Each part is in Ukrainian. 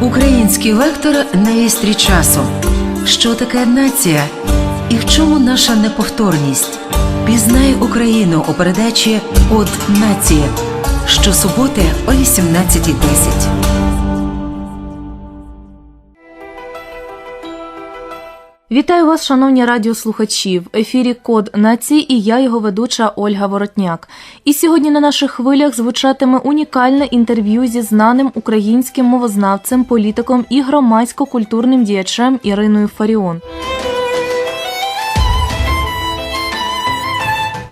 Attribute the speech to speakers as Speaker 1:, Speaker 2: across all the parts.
Speaker 1: Український лектор на вістрі часу. Що таке нація? І в чому наша неповторність? Пізнай Україну у передачі От нації щосуботи о 18.10.
Speaker 2: Вітаю вас, шановні радіослухачі. В ефірі Код нації і я, його ведуча Ольга Воротняк. І сьогодні на наших хвилях звучатиме унікальне інтерв'ю зі знаним українським мовознавцем, політиком і громадсько-культурним діячем Іриною Фаріон.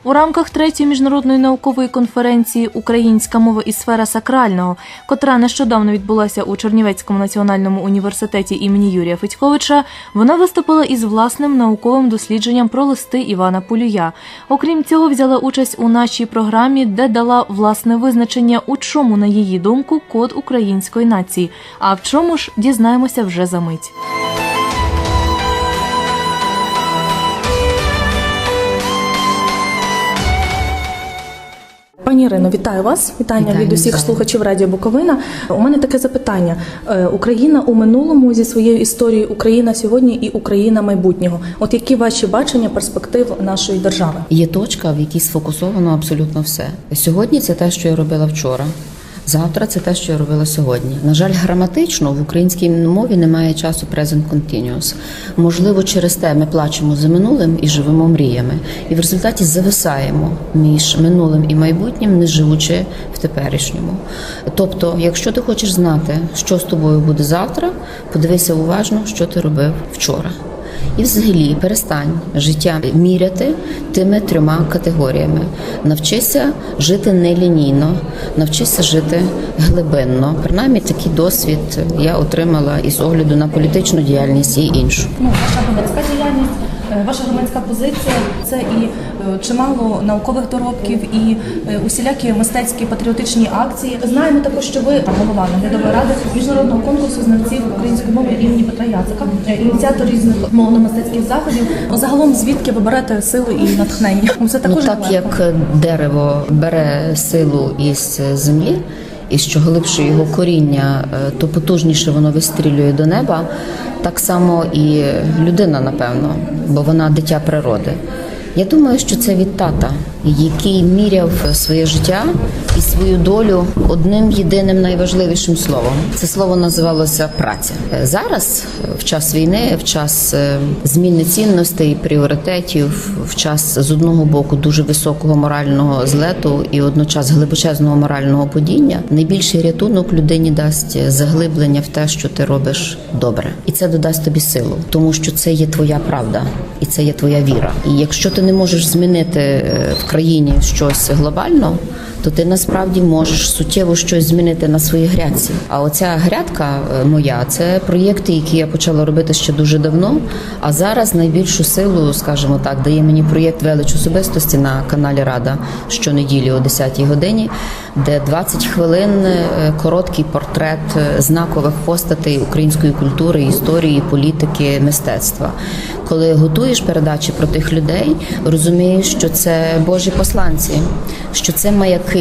Speaker 2: У рамках третьої міжнародної наукової конференції Українська мова і сфера сакрального, котра нещодавно відбулася у Чернівецькому національному університеті імені Юрія Федьковича, вона виступила із власним науковим дослідженням про листи Івана Полюя. Окрім цього, взяла участь у нашій програмі, де дала власне визначення, у чому, на її думку, код української нації. А в чому ж дізнаємося вже за мить.
Speaker 3: Пані Ірино, вітаю вас. Вітання
Speaker 4: Вітаю,
Speaker 3: від усіх
Speaker 4: вітаю.
Speaker 3: слухачів Радіо Буковина. У мене таке запитання: Е, Україна у минулому зі своєю історією, Україна сьогодні і Україна майбутнього. От які ваші бачення перспектив нашої держави?
Speaker 4: Є точка, в якій сфокусовано абсолютно все. Сьогодні це те, що я робила вчора. Завтра це те, що я робила сьогодні. На жаль, граматично в українській мові немає часу present continuous. Можливо, через те ми плачемо за минулим і живемо мріями, і в результаті зависаємо між минулим і майбутнім, не живучи в теперішньому. Тобто, якщо ти хочеш знати, що з тобою буде завтра, подивися уважно, що ти робив вчора. І взагалі перестань життя міряти тими трьома категоріями. Навчися жити нелінійно, навчися жити глибинно. Принаймні такий досвід я отримала із огляду на політичну діяльність і іншу.
Speaker 3: Ну, ваша громадська діяльність, е, ваша громадська позиція це і чимало наукових доробків, і е, усілякі мистецькі патріотичні акції. Знаємо також, що ви голова наглядової ради міжнародного конкурсу знавців української мови імені Петра Яцика, е, ініціатор різних мовно-мистецьких заходів. Загалом звідки ви берете сили і натхнення? Це
Speaker 4: Ну так як дерево бере силу із землі, і що глибше його коріння, е, то потужніше воно вистрілює до неба. Так само і людина, напевно, бо вона дитя природи. Я думаю, що це від тата, який міряв своє життя і свою долю одним єдиним найважливішим словом. Це слово називалося праця. Е, Зараз, е, в час війни, в час е, зміни цінностей, пріоритетів, в час з одного боку дуже високого морального злету і одночас глибочезного морального падіння, найбільший рятунок людині дасть заглиблення в те, що ти робиш добре, і це додасть тобі силу, тому що це є твоя правда, і це є твоя віра. І якщо ти не можеш змінити е, в країні щось глобально. То ти насправді можеш суттєво щось змінити на своїй грядці. А оця грядка е, моя це проєкти, які я почала робити ще дуже давно. А зараз найбільшу силу, скажімо так, дає мені проєкт велич особистості на каналі Рада щонеділі о 10-й годині, де 20 хвилин е, короткий портрет е, знакових постатей української культури, історії, політики, мистецтва. Коли готуєш передачі про тих людей, розумієш, що це Божі посланці, що це маяки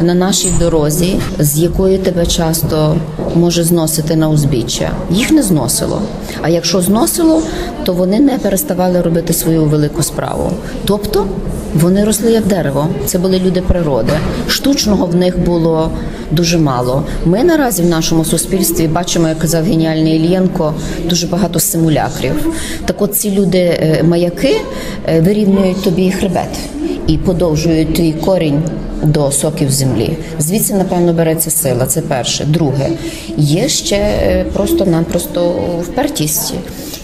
Speaker 4: на нашій дорозі, з якої тебе часто може зносити на узбіччя. Їх не зносило. А якщо зносило, то вони не переставали робити свою велику справу. Тобто вони росли як дерево. Це були люди природи. Штучного в них було дуже мало. Ми наразі в нашому суспільстві бачимо, як казав геніальний Ільєнко, дуже багато симулякрів. Так от ці люди е, маяки е, вирівнюють тобі хребет і подовжують твій корінь до соків землі. Звідси, напевно, береться сила. Це перше. Друге, є ще е, просто-напросто впертість.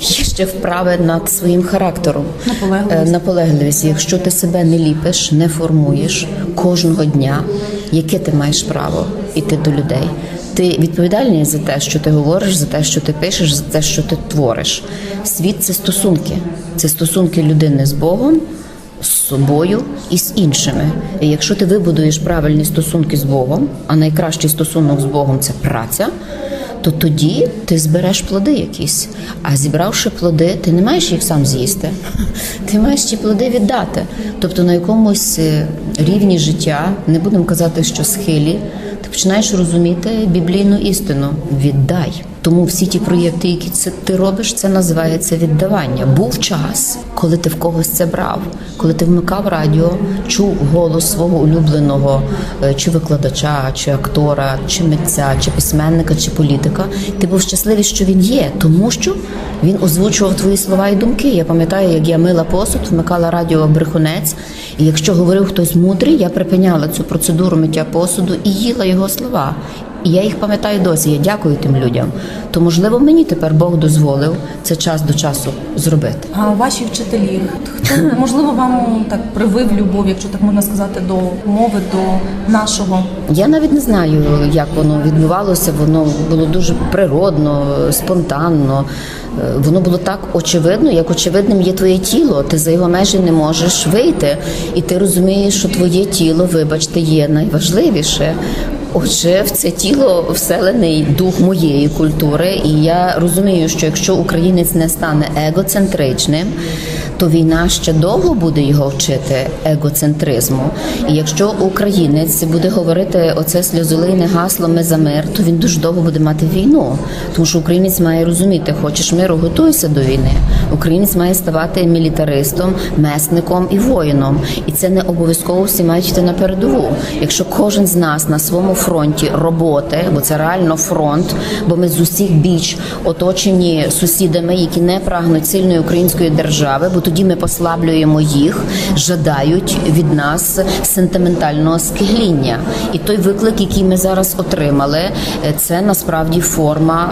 Speaker 4: Є ще вправи над своїм характером.
Speaker 3: Наполегливість.
Speaker 4: Е, наполегливість. Якщо ти себе не ліпиш, не формуєш кожного дня, яке ти маєш право іти до людей. Ти відповідальний за те, що ти говориш, за те, що ти пишеш, за те, що ти твориш. Світ це стосунки, це стосунки людини з Богом, з собою і з іншими. І якщо ти вибудуєш правильні стосунки з Богом, а найкращий стосунок з Богом це праця. То тоді ти збереш плоди якісь. А зібравши плоди, ти не маєш їх сам з'їсти. Ти маєш ці плоди віддати. Тобто на якомусь е, рівні життя, не будемо казати, що схилі, ти починаєш розуміти біблійну істину. Віддай. Тому всі ті проєкти, які це ти робиш, це називається віддавання. Був час, коли ти в когось це брав, коли ти вмикав радіо, чув голос свого улюбленого е, чи викладача, чи актора, чи митця, чи письменника, чи політика. Ти був щасливий, що він є, тому що він озвучував твої слова і думки. Я пам'ятаю, як я мила посуд, вмикала радіо брехунець, і якщо говорив хтось мудрий, я припиняла цю процедуру миття посуду і їла його слова. І я їх пам'ятаю досі. Я дякую тим людям. То можливо мені тепер Бог дозволив це час до часу зробити.
Speaker 3: А ваші вчителі, хто можливо вам так привив любов, якщо так можна сказати, до мови, до нашого?
Speaker 4: Я навіть не знаю, як воно відбувалося. Воно було дуже природно, спонтанно. Е, Воно було так очевидно, як очевидним є твоє тіло. Ти за його межі не можеш вийти, і ти розумієш, що твоє тіло, вибачте, є найважливіше. Отже, в це тіло вселений дух моєї культури, і я розумію, що якщо українець не стане егоцентричним, то війна ще довго буде його вчити егоцентризму. І якщо українець буде говорити оце сльозолийне гасло Ми за мир, то він дуже довго буде мати війну. Тому що українець має розуміти, хочеш миру, готуйся до війни. Українець має ставати мілітаристом, месником і воїном. І це не обов'язково всі мають йти на передову. Якщо кожен з нас на своєму фронті роботи, бо це реально фронт, бо ми з усіх біч оточені сусідами, які не прагнуть сильної української держави, бо тоді ми послаблюємо їх, жадають від нас сентиментального скигління. І той виклик, який ми зараз отримали, е, це насправді форма.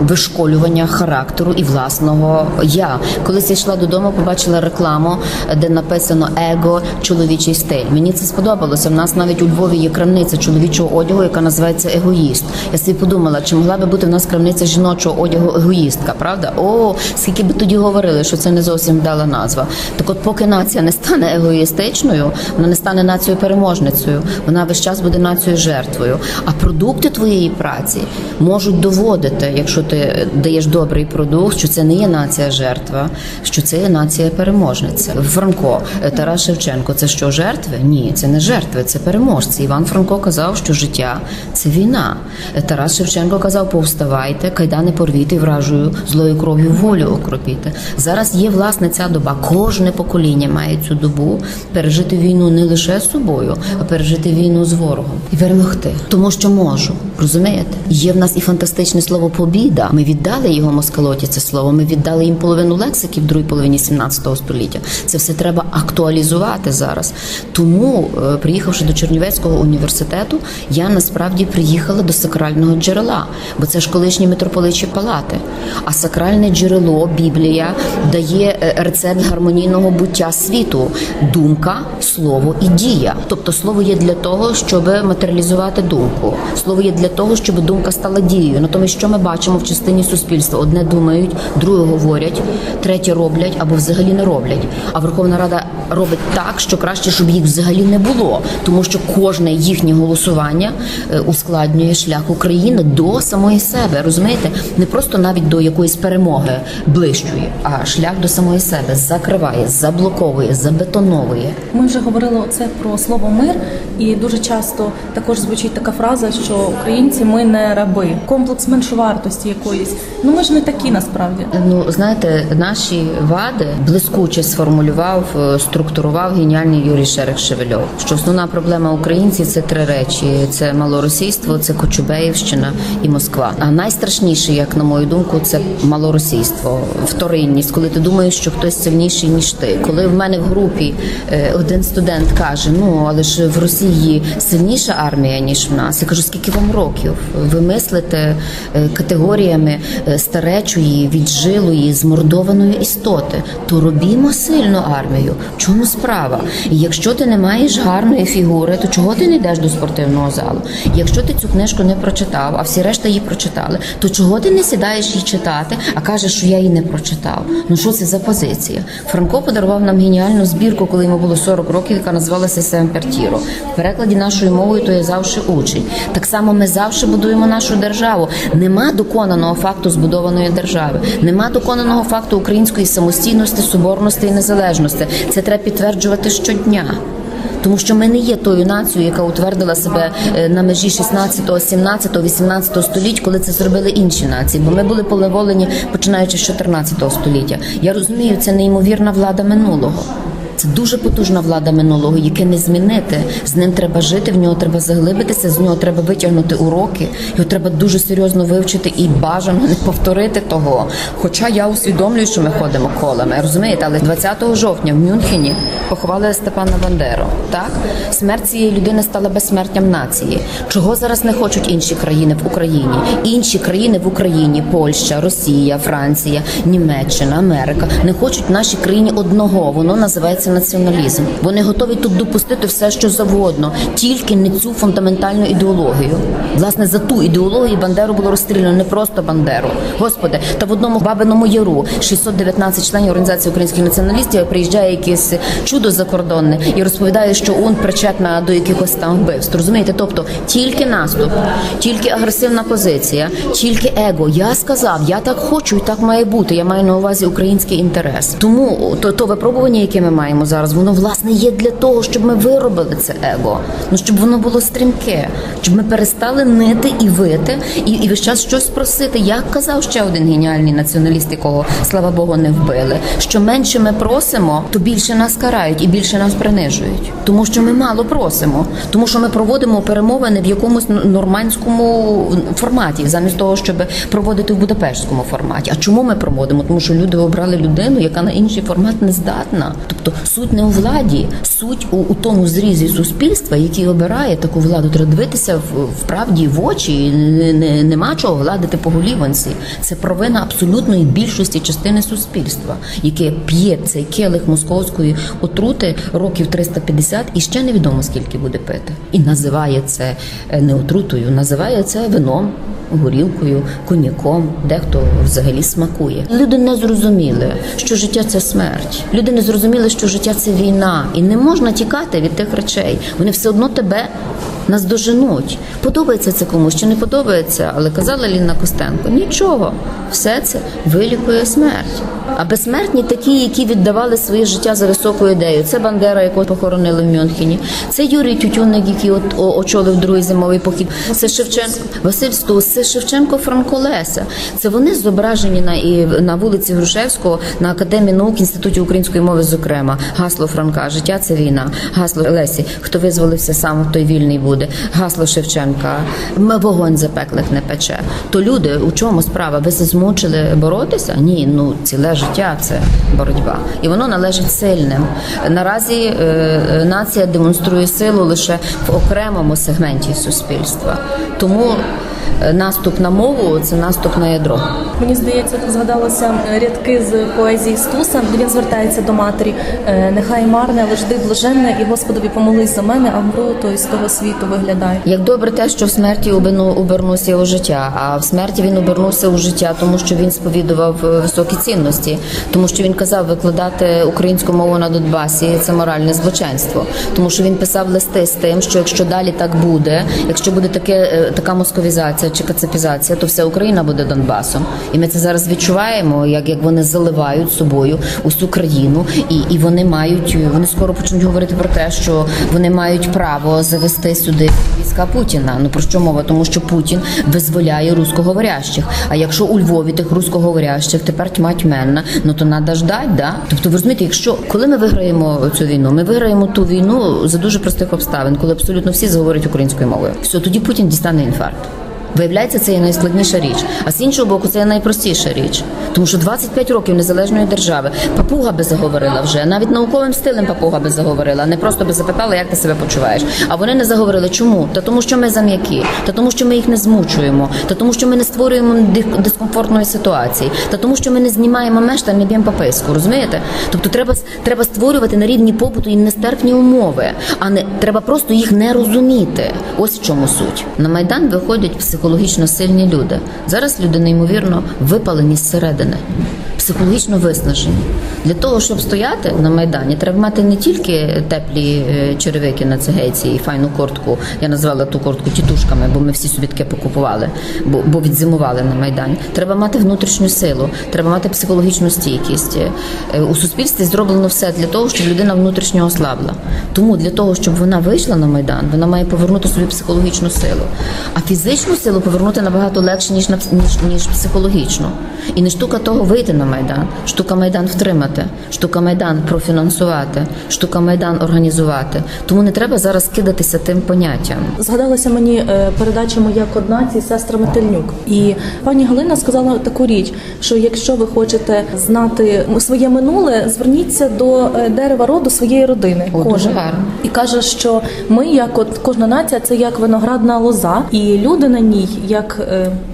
Speaker 4: Вишколювання характеру і власного я. Колись я йшла додому, побачила рекламу, де написано его чоловічий стиль. Мені це сподобалося. В нас навіть у Львові є крамниця чоловічого одягу, яка називається егоїст. Я собі подумала, чи могла би бути в нас крамниця жіночого одягу егоїстка, правда? О, скільки би тоді говорили, що це не зовсім вдала назва. Так от, поки нація не стане егоїстичною, вона не стане нацією переможницею, вона весь час буде нацією жертвою. А продукти твоєї праці можуть доводити, якщо ти даєш добрий продукт, що це не є нація жертва, що це є нація переможниця. Франко, е, Тарас Шевченко, це що жертви? Ні, це не жертви, це переможці. Іван Франко казав, що життя це війна. Е, Тарас Шевченко казав: повставайте, кайдани порвіти вражою злою кров'ю волю окропіти. Зараз є власне ця доба. Кожне покоління має цю добу пережити війну не лише з собою, а пережити війну з ворогом і перемогти, тому що можу. Розумієте? Є в нас і фантастичне слово побіда. Ми віддали його москалоті. Це слово. Ми віддали їм половину лексики в другій половині 17 століття. Це все треба актуалізувати зараз. Тому, е, приїхавши до Чернівецького університету, я насправді приїхала до сакрального джерела, бо це ж колишні митрополичі палати. А сакральне джерело, Біблія, дає е, рецепт гармонійного буття світу: думка, слово і дія. Тобто слово є для того, щоб матеріалізувати думку. Слово є для того, щоб думка стала дією. Натомість, що ми бачимо в частині суспільства? Одне думають, друге говорять, третє роблять або взагалі не роблять. А Верховна Рада робить так, що краще, щоб їх взагалі не було, тому що кожне їхнє голосування е, ускладнює шлях України до самої себе. Розумієте, не просто навіть до якоїсь перемоги ближчої, а шлях до самої себе закриває, заблоковує, забетоновує.
Speaker 3: Ми вже говорили оце про слово мир, і дуже часто також звучить така фраза, що українці ми не раби, комплекс меншовартості якоїсь. Ну ми ж не такі насправді.
Speaker 4: Ну знаєте, наші вади блискуче сформулював, е, структурував геніальний Юрій Шерех Шевельов. Що основна проблема українців це три речі: це малоросійство, це Кочубеївщина і Москва. А найстрашніше, як на мою думку, це малоросійство, вторинність, коли ти думаєш, що хтось сильніший ніж ти. Коли в мене в групі е, один студент каже: Ну але ж в Росії сильніша армія ніж в нас. Я кажу, скільки вам років? Ви мислите е, категоріями е, старечої, віджилої, змордованої істоти, то робімо сильну армію. В чому справа? І якщо ти не маєш гарної фігури, то чого ти не йдеш до спортивного залу? Якщо ти цю книжку не прочитав, а всі решта її прочитали, то чого ти не сідаєш її читати, а кажеш, що я її не прочитав? Ну що це за позиція? Франко подарував нам геніальну збірку, коли йому було 40 років, яка називалася Семпертіро. В перекладі нашою мовою то я завжди учень. Так само ми завжди будуємо нашу державу. Нема доконаного факту збудованої держави, нема доконаного факту української самостійності, соборності і незалежності. Це треба підтверджувати щодня. тому що ми не є тою нацією, яка утвердила себе е, на межі 16, 17, 18 століть, коли це зробили інші нації. Бо ми були полеволені починаючи з 14 століття. Я розумію, це неймовірна влада минулого. Це дуже потужна влада минулого, яке не змінити. З ним треба жити, в нього треба заглибитися, з нього треба витягнути уроки. Його треба дуже серйозно вивчити і бажано не повторити того. Хоча я усвідомлюю, що ми ходимо колами, розумієте, але 20 жовтня в Мюнхені поховали Степана Бандеру. Так смерть цієї людини стала безсмертням нації. Чого зараз не хочуть інші країни в Україні? Інші країни в Україні, Польща, Росія, Франція, Німеччина, Америка не хочуть в нашій країні одного. Воно називається націоналізм. Вони готові тут допустити все, що завгодно, тільки не цю фундаментальну ідеологію. Власне, за ту ідеологію Бандеру було розстріляно не просто Бандеру. Господи, та в одному бабиному яру 619 членів організації українських націоналістів приїжджає якесь чудо закордонне і розповідає, що ОУН причетна до якихось там вбивств. Розумієте? Тобто тільки наступ, тільки агресивна позиція, тільки его. Я сказав, я так хочу і так має бути. Я маю на увазі український інтерес. Тому то, то випробування, яке ми маємо зараз, воно власне є для того, щоб ми виробили це его. Ну щоб воно було стрімке, щоб ми перестали нити і вити, і, і весь час щось просити. Як казав ще один геніальний націоналіст, якого слава Богу не вбили. Що менше ми просимо, то більше нас карають і більше нас принижують, тому що ми мало просимо, тому що ми проводимо перемовини в якомусь нормандському форматі, замість того, щоб проводити в Будапештському форматі. А чому ми проводимо? Тому що люди обрали людину, яка на інший формат не здатна. Тобто суть не у владі, суть у, у тому зрізі суспільства, який обирає таку владу. Треба дивитися в, в правді в очі. Не, не, нема чого гладити по голіванці. Це провина абсолютної більшості частини суспільства, яке п'є цей келих московської отрути років 350 і ще невідомо скільки буде пити. І називає це е, не отрутою, називає це вином. Горілкою, коньяком, дехто взагалі смакує. Люди не зрозуміли, що життя це смерть. Люди не зрозуміли, що життя це війна, і не можна тікати від тих речей. Вони все одно тебе наздоженуть. Подобається це комусь чи не подобається, але казала Ліна Костенко: нічого, все це вилікує смерть. А безсмертні такі, які віддавали своє життя за високу ідею. Це Бандера, якого похоронили в Мюнхені. Це Юрій Тютюник, який от очолив другий зимовий похід. Це Шевченко, Василь Стус, це Шевченко Франко Леся. Це вони зображені на і на вулиці Грушевського на академії наук інституті української мови. Зокрема, гасло Франка Життя це війна. Гасло Лесі. Хто визволився сам, той вільний буде. Гасло Шевченка. Ми вогонь запеклих не пече. То люди, у чому справа? Ви змучили боротися? Ні, ну ціле життя це боротьба, і воно належить сильним. Наразі е, е, нація демонструє силу лише в окремому сегменті суспільства. Тому е, наступ на мову це наступ на ядро.
Speaker 3: Мені здається, тут згадалося рядки з поезії Стуса, де він звертається до матері. «Е, Нехай марне, але жди блаженне, і Господові помолись за мене, а вмру, то із того світу виглядає.
Speaker 4: Як добре те, що в смерті оберну- обернувся у життя, а в смерті він обернувся у життя, тому що він сповідував е, високі цінності, тому що він казав викладати українську мову на Донбасі це моральне злочинство, тому що він писав листи з тим, що якщо далі так буде, якщо буде таке е, така московізація чи кацапізація, то вся Україна буде Донбасом. І ми це зараз відчуваємо, як, як вони заливають собою усю країну, і, і вони мають вони скоро почнуть говорити про те, що вони мають право завести сюди війська Путіна. Ну про що мова? Тому що Путін визволяє русскоговорящих. А якщо у Львові тих русскоговорящих тепер тьма тьменна, ну то треба ждать, да? Тобто, ви розумієте, якщо коли ми виграємо цю війну, ми виграємо ту війну за дуже простих обставин, коли абсолютно всі заговорять українською мовою. Все, тоді Путін дістане інфаркт. Виявляється, це є найскладніша річ. А з іншого боку, це є найпростіша річ. Тому що 25 років незалежної держави папуга би заговорила вже, навіть науковим стилем папуга би заговорила, не просто би запитала, як ти себе почуваєш. А вони не заговорили. Чому? Та тому, що ми зам'які, та тому, що ми їх не змучуємо, та тому, що ми не створюємо дискомфортної ситуації, та тому, що ми не знімаємо меж та не б'ємо пописку. Розумієте? Тобто, треба треба створювати на рівні побуту і нестерпні умови, а не треба просто їх не розуміти. Ось в чому суть. На майдан виходять психологічно сильні люди. Зараз люди неймовірно випалені зсередини. психологічно виснажені. Для того, щоб стояти на майдані, треба мати не тільки теплі е, черевики на цегейці і файну куртку. Я назвала ту куртку тітушками, бо ми всі собі таке покупували, бо, бо відзимували на майдані. Треба мати внутрішню силу, треба мати психологічну стійкість. Е, У суспільстві зроблено все для того, щоб людина внутрішньо ослабла. Тому для того, щоб вона вийшла на майдан, вона має повернути собі психологічну силу. А фізичну силу повернути набагато легше, ніж ніж, ніж психологічну. І не штука того вийти на майдан, штука майдан втримати, штука майдан профінансувати, штука майдан організувати. Тому не треба зараз кидатися тим поняттям.
Speaker 3: Згадалася мені е, передача Моя код нації сестра Метельнюк. І пані Галина сказала таку річ, що якщо ви хочете знати своє минуле, зверніться до е, дерева роду своєї родини.
Speaker 4: О, дуже гарно.
Speaker 3: І каже, що ми, як от кожна нація, це як виноградна лоза, і люди на ній як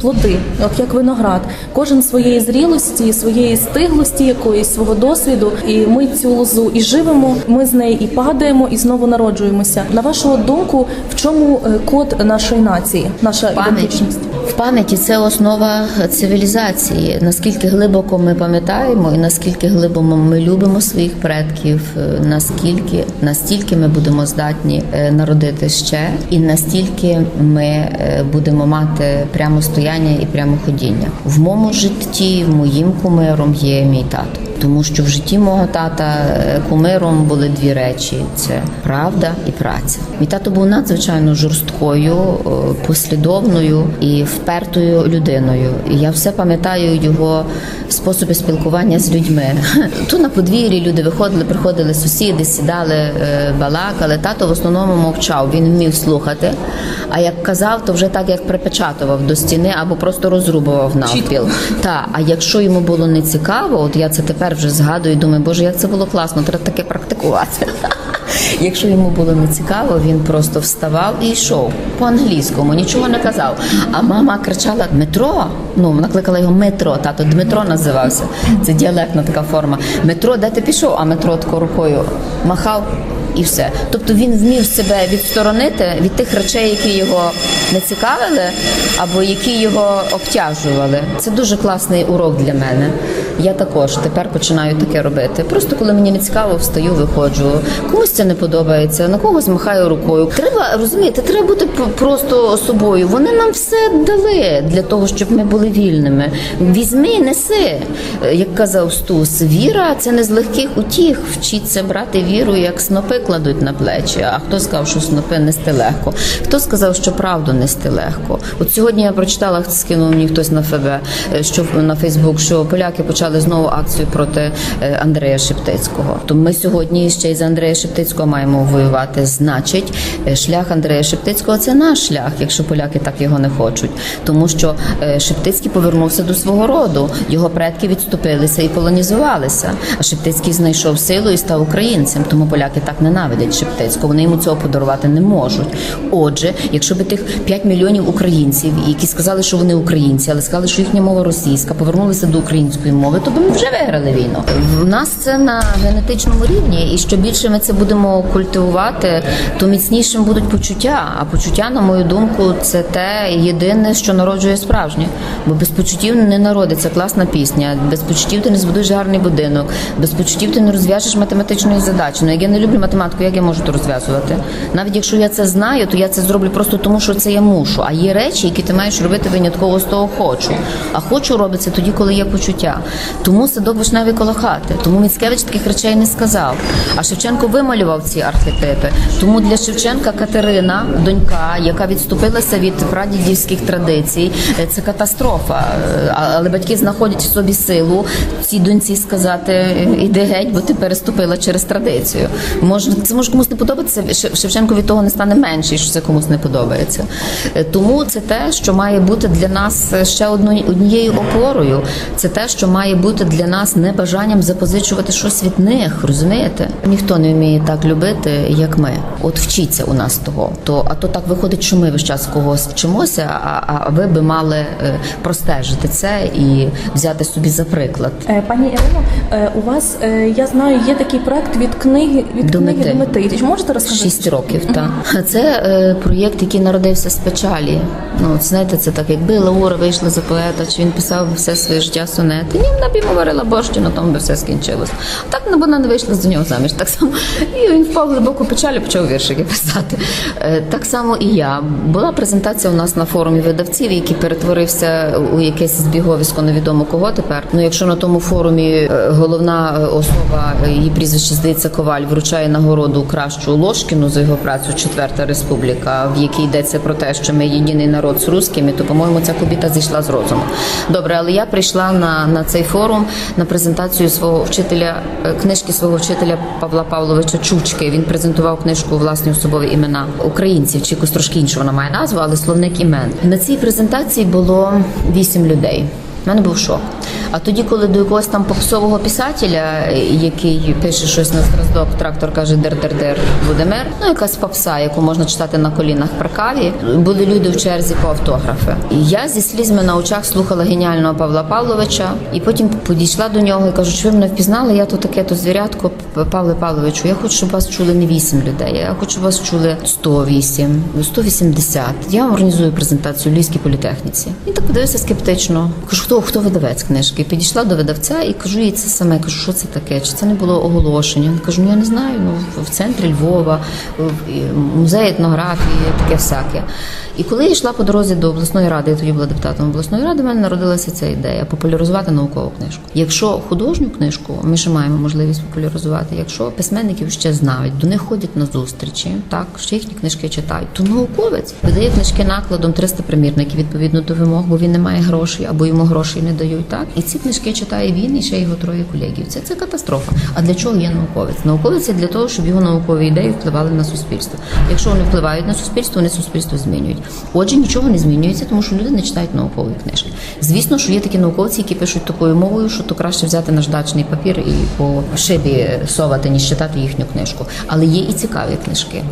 Speaker 3: плоти, плоди, от як виноград. Кожен своєї зрілості, своєї стиглості, якоїсь свого досвіду. І ми цю лозу і живемо. Ми з неї і падаємо, і знову народжуємося. На вашу думку, в чому е, код нашої нації, наша ідентичність?
Speaker 4: В пам'яті це основа цивілізації. Наскільки глибоко ми пам'ятаємо, і наскільки глибоко ми любимо своїх предків, е, наскільки настільки ми будемо здатні е, народити ще, і настільки ми е, будемо мати прямо стояння і прямо ходіння. В моєму житті, моїм кумиром є мій тато. Тому що в житті мого тата е, кумиром були дві речі: це правда і праця. Мій тато був надзвичайно жорсткою, е, послідовною і впертою людиною. І я все пам'ятаю його способи спілкування з людьми. Тут на подвір'ї люди виходили, приходили сусіди, сідали, е, балакали. Тато в основному мовчав. Він вмів слухати. А як казав, то вже так як припечатував до стіни або просто розрубував навпіл. Та а якщо йому було не цікаво, от я це тепер вже згадую. Думаю, боже, як це було класно, треба таке практикувати. Якщо йому було не цікаво, він просто вставав і йшов по-англійському, нічого не казав. А мама кричала Дмитро. Ну вона кликала його метро. Тато Дмитро називався. Це діалектна така форма. Метро, де ти пішов? А метро тако рукою махав. І все. Тобто він вмів себе відсторонити від тих речей, які його не цікавили, або які його обтяжували. Це дуже класний урок для мене. Я також тепер починаю таке робити. Просто коли мені не цікаво, встаю, виходжу. Комусь це не подобається, на когось махаю рукою. Треба розумієте, треба бути просто собою. Вони нам все дали для того, щоб ми були вільними. Візьми, неси. Е, Як казав Стус, віра це не з легких утіх. Вчіться брати віру, як снопи кладуть на плечі. А хто сказав, що снопи нести легко? Хто сказав, що правду нести легко? От сьогодні я прочитала, скинув мені хтось на ФБ, е, що на Фейсбук, що поляки почали знову акцію проти е, Андрея Шептицького. То ми сьогодні ще й за Андрея Шептицького маємо воювати. Значить, е, шлях Андрея Шептицького це наш шлях, якщо поляки так його не хочуть. Тому що е, Шептицький повернувся до свого роду. Його предки відступилися і колонізувалися. А Шептицький знайшов силу і став українцем. Тому поляки так ненавидять Шептицького. Вони йому цього подарувати не можуть. Отже, якщо би тих 5 мільйонів українців, які сказали, що вони українці, але сказали, що їхня мова російська, повернулися до української мови, то би ми вже виграли війну. В нас це на генетичному рівні, і що більше ми це будемо культивувати, то міцнішим будуть почуття. А почуття, на мою думку, це те єдине, що народжує справжнє. Бо без почуттів не народиться класна пісня, без почуттів ти не збудуєш гарний будинок, без почуттів ти не розв'яжеш математичної задачі. Ну як я не люблю математику, як я можу то розв'язувати? Навіть якщо я це знаю, то я це зроблю просто тому, що це я мушу. А є речі, які ти маєш робити винятково з того хочу. А хочу робиться тоді, коли є почуття. Тому садок вишневий коло хати. Тому Міцкевич таких речей не сказав. А Шевченко вималював ці архетипи. Тому для Шевченка Катерина, донька, яка відступилася від прадідівських традицій, е, це катастрофа. Е, Але батьки знаходять в собі силу цій доньці сказати: «Е, іди геть, бо ти переступила через традицію. Може, це може комусь не подобатися. Шевченко від того не стане менший, що це комусь не подобається. Тому це те, що має бути для нас ще однією опорою. Це те, що має бути для нас не бажанням запозичувати щось від них. Розумієте? Ніхто не вміє так любити, як ми. От вчіться у нас того. То а то так виходить, що ми весь час когось вчимося, а, а ви би мали е, простежити це і взяти собі за приклад.
Speaker 3: Е, Пані Ірино, е, у вас я знаю, є такий проект від книги від
Speaker 4: До
Speaker 3: книги
Speaker 4: мети.
Speaker 3: до мети. Чи можете розказати?
Speaker 4: Шість років, так. Це е, проєкт, який народився з печалі. Ну, знаєте, це так, якби Лаура вийшла за поета, чи він писав все своє життя сонети. Ні, вона б йому на тому би все скінчилось. Так ну, вона не вийшла за нього заміж. Так само і він впав глибоку печаль і почав віршики писати. Е, Так само і я. Була презентація у нас на форумі видавців, який перетворився у якесь збіговисько невідомо кого тепер. Ну якщо на тому форумі е, головна е, особа, її прізвище здається Коваль, вручає нагороду кращу Ложкіну за його працю Четверта Республіка, в якій йдеться про те, що ми єдиний народ з русскими, то по-моєму ця кобіта зійшла з розуму. Добре, але я прийшла на, на цей форум на презентацію свого вчителя е, книжки свого вчителя Павла Павловича Чучки. Він презентував книжку власні особові імена українців, чи якось трошки іншу вона має назву, але словник імен. На цій презентації було вісім людей. У мене був шок. А тоді, коли до якогось там попсового писателя, який пише щось на зразок, трактор каже дер-дер-дер, буде. Ну, якась попса, яку можна читати на колінах при каві. Були люди в черзі по автографи. І я зі слізьми на очах слухала геніального Павла Павловича, і потім підійшла до нього і кажу, чи ви мене впізнали? Я то таке, то звірятко Павле Павловичу. Я хочу, щоб вас чули не 8 людей. Я хочу, щоб вас чули 108, 180. Я організую презентацію в Львівській політехніці. Він так подивився скептично. Кажу, хто хто видавець книжки? Підійшла до видавця і кажу їй це саме. Кажу, що це таке? Чи це не було оголошення? Він кажу, ну я не знаю. Ну в- центрі Львова, музей етнографії, таке всяке. І коли я йшла по дорозі до обласної ради, я тоді була депутатом обласної ради, в мене народилася ця ідея популяризувати наукову книжку. Якщо художню книжку ми ще маємо можливість популяризувати, якщо письменників ще знають, до них ходять на зустрічі, так ще їхні книжки читають, то науковець видає книжки накладом 300 примірників відповідно до вимог, бо він не має грошей або йому грошей не дають. Так і ці книжки читає він і ще його троє колегів. Це це катастрофа. А для чого є науковець? Науковець є для того, щоб його наукові ідеї впливали на суспільство. Якщо вони впливають на суспільство, вони суспільство змінюють. Отже, нічого не змінюється, тому що люди не читають наукові книжки. Звісно, що є такі науковці, які пишуть такою мовою, що то краще взяти наждачний папір і по шибі совати, ніж читати їхню книжку. Але є і цікаві книжки.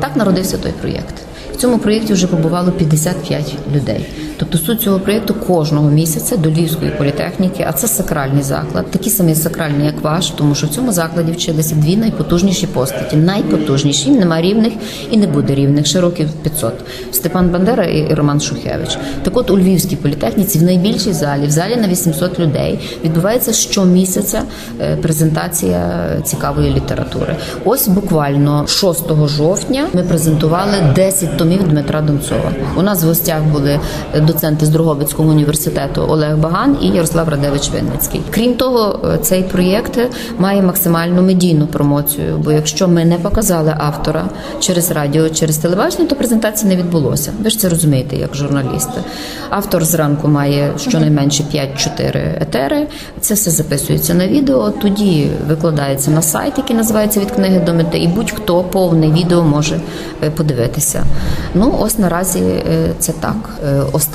Speaker 4: Так народився той проєкт. В цьому проєкті вже побувало 55 людей. Тобто суть цього проєкту кожного місяця до Львівської політехніки, а це сакральний заклад, такі самі сакральні, як ваш, тому що в цьому закладі вчилися дві найпотужніші постаті, найпотужніші, нема рівних і не буде рівних, ще років 500. Степан Бандера і Роман Шухевич. Так от у Львівській політехніці в найбільшій залі, в залі на 800 людей, відбувається щомісяця е, презентація цікавої літератури. Ось буквально 6 жовтня ми презентували 10 томів Дмитра Донцова. У нас в гостях були доценти з Дрогобицького університету Олег Баган і Ярослав Радевич Винницький. Крім того, е, цей проєкт має максимальну медійну промоцію. Бо якщо ми не показали автора через радіо, через телебачення, то презентації не відбулося. Ви ж це розумієте, як журналісти. Автор зранку має щонайменше 5-4 етери. Це все записується на відео. Тоді викладається на сайт, який називається від книги до мети, і будь-хто повне відео може е, подивитися. Ну ось наразі е, це так.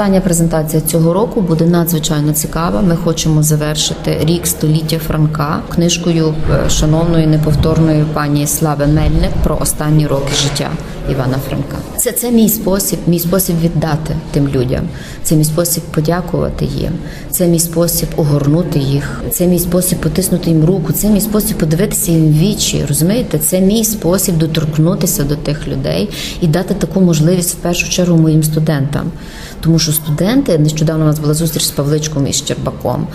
Speaker 4: Остання презентація цього року буде надзвичайно цікава. Ми хочемо завершити рік століття Франка книжкою е, шановної неповторної пані Слави Мельник про останні роки життя Івана Франка. Це, це мій спосіб, мій спосіб віддати тим людям. Це мій спосіб подякувати їм. Це мій спосіб огорнути їх. Це мій спосіб потиснути їм руку. Це мій спосіб подивитися їм вічі. Розумієте? Це мій спосіб доторкнутися до тих людей і дати таку можливість в першу чергу моїм студентам. Тому що студенти нещодавно у нас була зустріч з Павличком і Щербаком.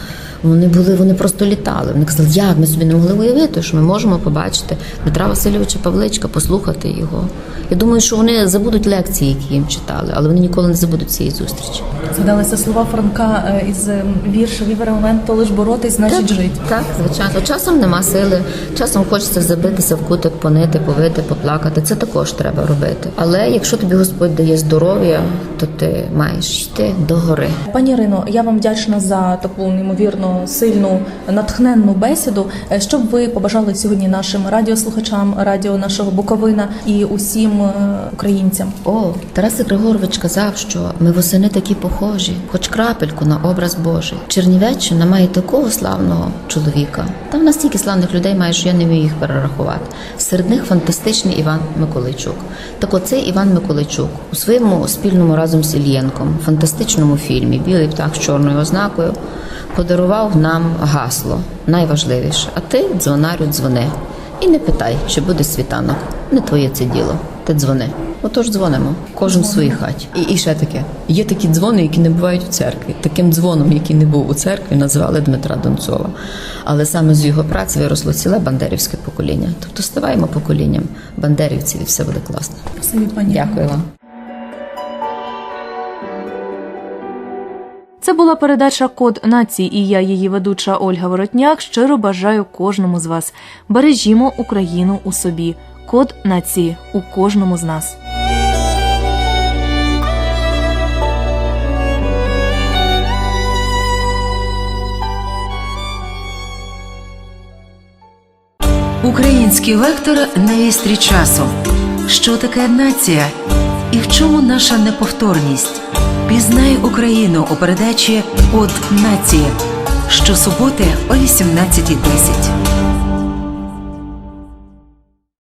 Speaker 4: Вони були, вони просто літали. Вони казали, як ми собі не могли уявити, що ми можемо побачити Дмитра Васильовича Павличка, послухати його. Я думаю, що вони забудуть лекції, які їм читали, але вони ніколи не забудуть цієї зустрічі.
Speaker 3: Згадалися слова Франка е, із е, вірша «Вівер моменту лиш боротись, значить жити.
Speaker 4: Так, звичайно. Часом нема сили, часом хочеться забитися в кутик, понити, повити, поплакати. Це також треба робити. Але якщо тобі Господь дає здоров'я, то ти маєш йти до гори.
Speaker 3: Пані Ірино, я вам вдячна за таку неймовірно сильну натхненну бесіду. Е, Що б ви побажали сьогодні нашим радіослухачам, радіо нашого Буковина і усім е, українцям?
Speaker 4: О, Тарас Григорович казав, що ми восени такі похожі, хоч крапельку на образ Божий. Чернівеччина має такого славного чоловіка. Там настільки славних людей має, що я не вмію їх перерахувати. Серед них фантастичний Іван Миколайчук. Так оцей Іван Миколайчук у своєму спільному разом з Ільєнком фантастичному фільмі Білий птах з чорною ознакою подарував нам гасло найважливіше. А ти, дзвонарю, дзвони. І не питай, чи буде світанок. Не твоє це діло. Ти дзвони. Отож дзвонимо, кожен в своїй хаті. І, і ще таке: є такі дзвони, які не бувають у церкві. Таким дзвоном, який не був у церкві, назвали Дмитра Донцова. Але саме з його праці виросло ціле бандерівське покоління. Тобто ставаємо поколінням бандерівців, і все буде класно. Дякую вам.
Speaker 3: Це була передача Код нації, і я, її ведуча Ольга Воротняк. Щиро бажаю кожному з вас. Бережімо Україну у собі. Код нації у кожному з нас.
Speaker 1: Український лектор на вістрі часу. Що таке нація? І в чому наша неповторність? Пізнай Україну у передачі От нації щосуботи о 18.10.